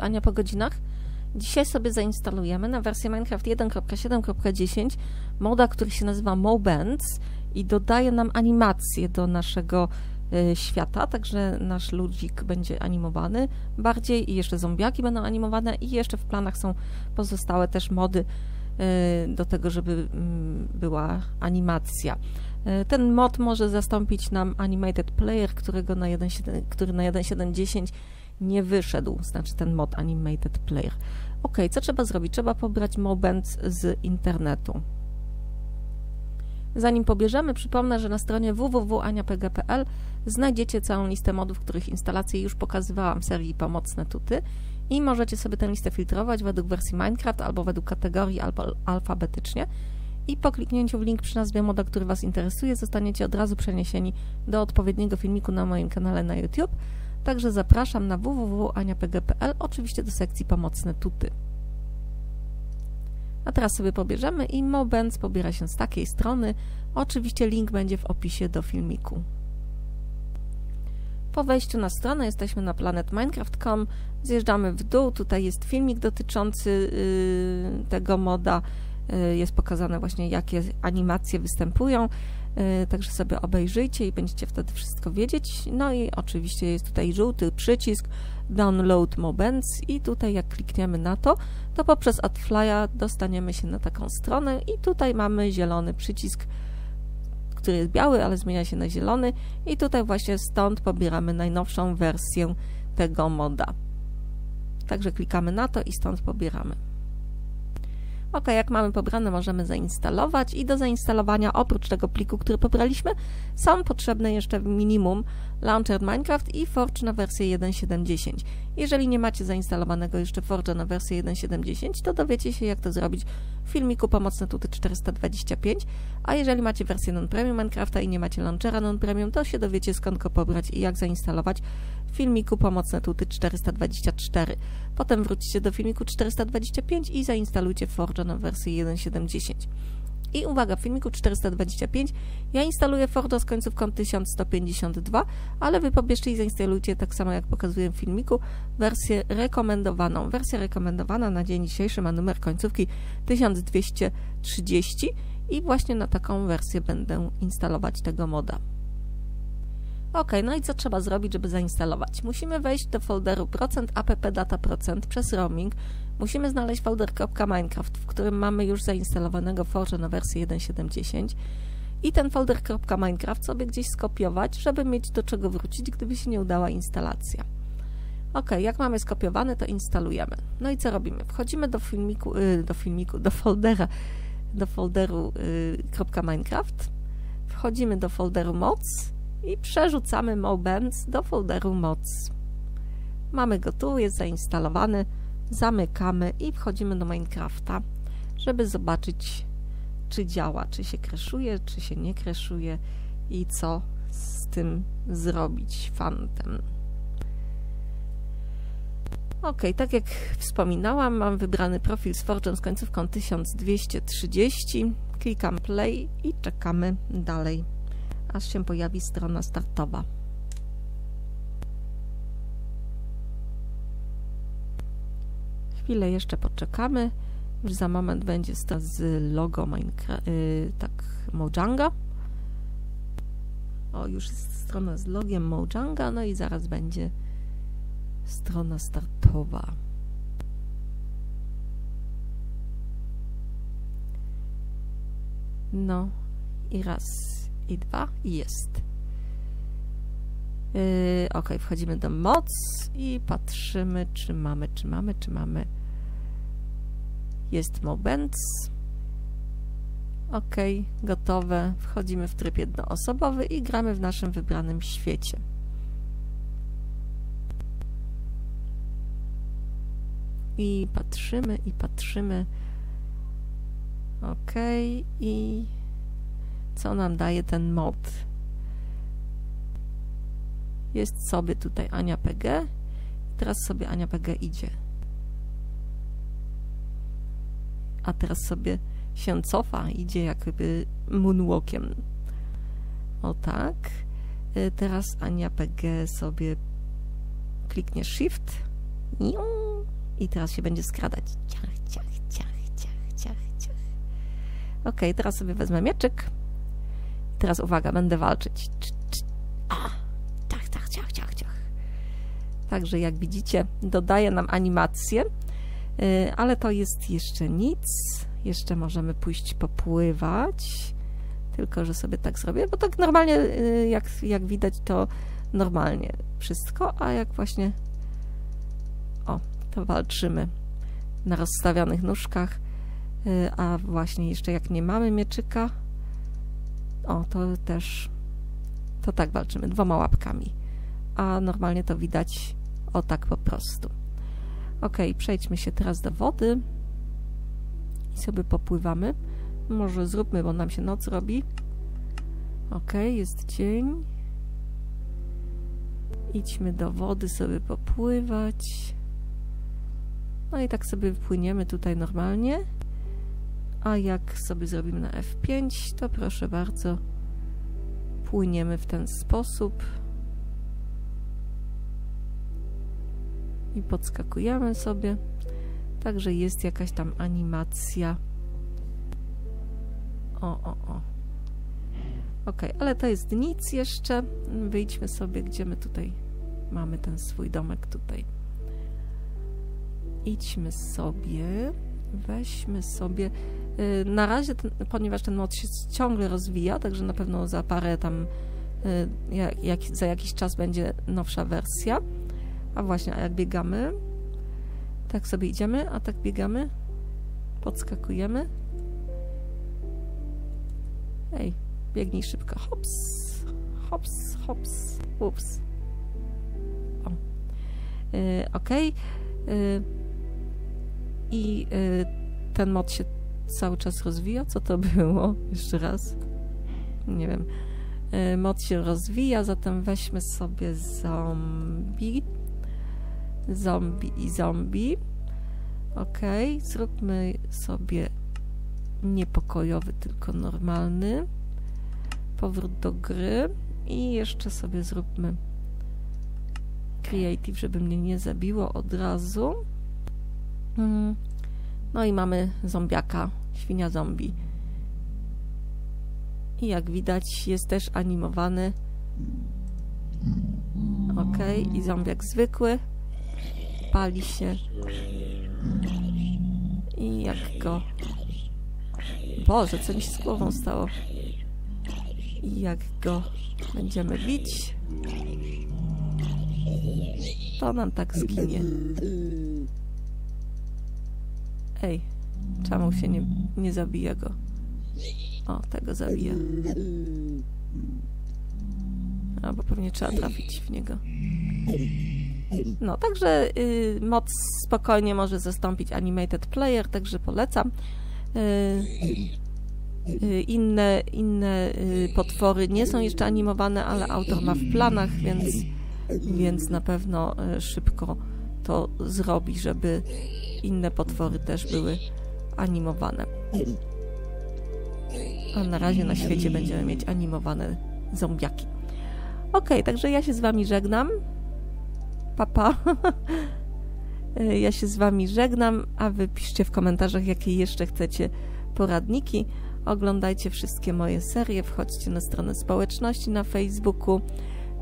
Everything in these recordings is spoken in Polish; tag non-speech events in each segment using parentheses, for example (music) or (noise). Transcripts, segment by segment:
Ania po godzinach. Dzisiaj sobie zainstalujemy na wersję Minecraft 1.7.10 moda, który się nazywa MoBands i dodaje nam animację do naszego y, świata, także nasz ludzik będzie animowany bardziej i jeszcze zombiaki będą animowane i jeszcze w planach są pozostałe też mody y, do tego, żeby mm, była animacja. Y, ten mod może zastąpić nam Animated Player, którego na 1.7, który na 1.7.10 nie wyszedł, znaczy ten mod Animated Player. Ok, co trzeba zrobić? Trzeba pobrać Moband z internetu. Zanim pobierzemy, przypomnę, że na stronie www.aniapg.pl znajdziecie całą listę modów, których instalacje już pokazywałam w serii Pomocne Tuty i możecie sobie tę listę filtrować według wersji Minecraft albo według kategorii albo alfabetycznie i po kliknięciu w link przy nazwie moda, który Was interesuje, zostaniecie od razu przeniesieni do odpowiedniego filmiku na moim kanale na YouTube. Także zapraszam na www.aniapg.pl, oczywiście do sekcji Pomocne Tuty. A teraz sobie pobierzemy i Mobens pobiera się z takiej strony. Oczywiście link będzie w opisie do filmiku. Po wejściu na stronę jesteśmy na planetminecraft.com, zjeżdżamy w dół, tutaj jest filmik dotyczący yy, tego moda, yy, jest pokazane właśnie jakie animacje występują, także sobie obejrzyjcie i będziecie wtedy wszystko wiedzieć. No i oczywiście jest tutaj żółty przycisk Download Mobens i tutaj jak klikniemy na to, to poprzez AdFly'a dostaniemy się na taką stronę i tutaj mamy zielony przycisk, który jest biały, ale zmienia się na zielony i tutaj właśnie stąd pobieramy najnowszą wersję tego moda. Także klikamy na to i stąd pobieramy. Ok, jak mamy pobrane, możemy zainstalować i do zainstalowania oprócz tego pliku, który pobraliśmy, są potrzebne jeszcze minimum Launcher Minecraft i Forge na wersję 1.7.10. Jeżeli nie macie zainstalowanego jeszcze Forge'a na wersję 1.7.10, to dowiecie się jak to zrobić w filmiku Pomocne Tuty 425, a jeżeli macie wersję non-premium Minecrafta i nie macie launchera non-premium, to się dowiecie skąd go pobrać i jak zainstalować w filmiku Pomocne Tuty 424. Potem wrócicie do filmiku 425 i zainstalujcie Forge'a na wersję 1.7.10. I uwaga, w filmiku 425 ja instaluję Fordo z końcówką 1152, ale Wy pobierzcie i zainstalujcie tak samo jak pokazuję w filmiku wersję rekomendowaną. Wersja rekomendowana na dzień dzisiejszy ma numer końcówki 1230 i właśnie na taką wersję będę instalować tego moda. Ok, no i co trzeba zrobić, żeby zainstalować? Musimy wejść do folderu %appdata% przez roaming, Musimy znaleźć folder .minecraft, w którym mamy już zainstalowanego Forge na wersję 1.7.10 i ten folder .minecraft sobie gdzieś skopiować, żeby mieć do czego wrócić, gdyby się nie udała instalacja. Ok, jak mamy skopiowany, to instalujemy. No i co robimy? Wchodzimy do filmiku, yy, do filmiku, do foldera, do folderu yy, .minecraft, wchodzimy do folderu mods i przerzucamy mobends do folderu mods. Mamy go tu, jest zainstalowany zamykamy i wchodzimy do Minecrafta, żeby zobaczyć, czy działa, czy się kreszuje, czy się nie kreszuje i co z tym zrobić fantem. Ok, tak jak wspominałam, mam wybrany profil z Forge'em z końcówką 1230. Klikam play i czekamy dalej, aż się pojawi strona startowa. Chwilę jeszcze poczekamy. Już za moment będzie z logo Minecraft, yy, tak, Mojanga. O, już jest strona z logiem Mojanga, no i zaraz będzie strona startowa. No i raz, i dwa, i jest. Yy, ok, wchodzimy do moc i patrzymy, czy mamy, czy mamy, czy mamy jest Mobends. OK, gotowe. Wchodzimy w tryb jednoosobowy i gramy w naszym wybranym świecie. I patrzymy, i patrzymy. OK, i co nam daje ten mod? Jest sobie tutaj Ania PG. Teraz sobie Ania PG idzie a teraz sobie się cofa, idzie jakby moonwalkiem. O tak. Y, teraz Ania PG sobie kliknie Shift I teraz się będzie skradać. Ciach, ciach, ciach, ciach, ciach, ciach. Ok, teraz sobie wezmę mieczyk. Teraz uwaga, będę walczyć. Ciach, ciach, ciach, ciach, ciach. Także jak widzicie, dodaje nam animację, ale to jest jeszcze nic. Jeszcze możemy pójść popływać. Tylko, że sobie tak zrobię, bo tak normalnie, y, jak, jak widać, to normalnie wszystko, a jak właśnie o, to walczymy na rozstawionych nóżkach, y, a właśnie jeszcze jak nie mamy mieczyka, o, to też to tak walczymy, dwoma łapkami, a normalnie to widać o tak po prostu. Ok, przejdźmy się teraz do wody i sobie popływamy. Może zróbmy, bo nam się noc robi. Ok, jest dzień. Idźmy do wody sobie popływać. No i tak sobie płyniemy tutaj normalnie. A jak sobie zrobimy na F5, to proszę bardzo, płyniemy w ten sposób. I podskakujemy sobie. Także jest jakaś tam animacja. O, o, o. Ok, ale to jest nic jeszcze. Wyjdźmy sobie, gdzie my tutaj mamy ten swój domek tutaj. Idźmy sobie, weźmy sobie. Y, na razie, ten, ponieważ ten mod się ciągle rozwija, także na pewno za parę tam, y, jak, jak, za jakiś czas będzie nowsza wersja. A właśnie, a jak biegamy, tak sobie idziemy, a tak biegamy, podskakujemy. Ej, biegnij szybko. Hops, hops, hops, ups. O. Yy, ok. Yy, I yy, ten mod się cały czas rozwija. Co to było? (laughs) Jeszcze raz. Nie wiem. Yy, mod się rozwija, zatem weźmy sobie zombie. Zombie i zombie. Ok, zróbmy sobie niepokojowy, tylko normalny. Powrót do gry i jeszcze sobie zróbmy creative, żeby mnie nie zabiło od razu. Mm. No i mamy zombiaka, świnia zombie. I jak widać jest też animowany. Ok, i zombiak zwykły. Pali się. I jak go Boże, co mi się z głową stało? I jak go będziemy bić, to nam tak zginie. Ej, czemu się nie, nie zabija go? O, tego zabija. A, bo pewnie trzeba trafić w niego. No, także y, moc spokojnie może zastąpić Animated Player, także polecam. Y, y, inne, inne potwory nie są jeszcze animowane, ale autor ma w planach, więc, więc na pewno szybko to zrobi, żeby inne potwory też były animowane. A na razie na świecie będziemy mieć animowane zombiaki. Ok, także ja się z Wami żegnam. Papa. Pa. (laughs) Ja się z Wami żegnam, a Wy piszcie w komentarzach, jakie jeszcze chcecie poradniki. Oglądajcie wszystkie moje serie, wchodźcie na stronę społeczności na Facebooku.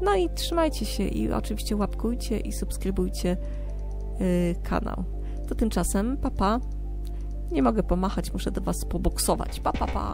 No i trzymajcie się i oczywiście łapkujcie i subskrybujcie yy, kanał. To tymczasem, papa. Pa. Nie mogę pomachać, muszę do Was poboksować. Pa, pa, pa.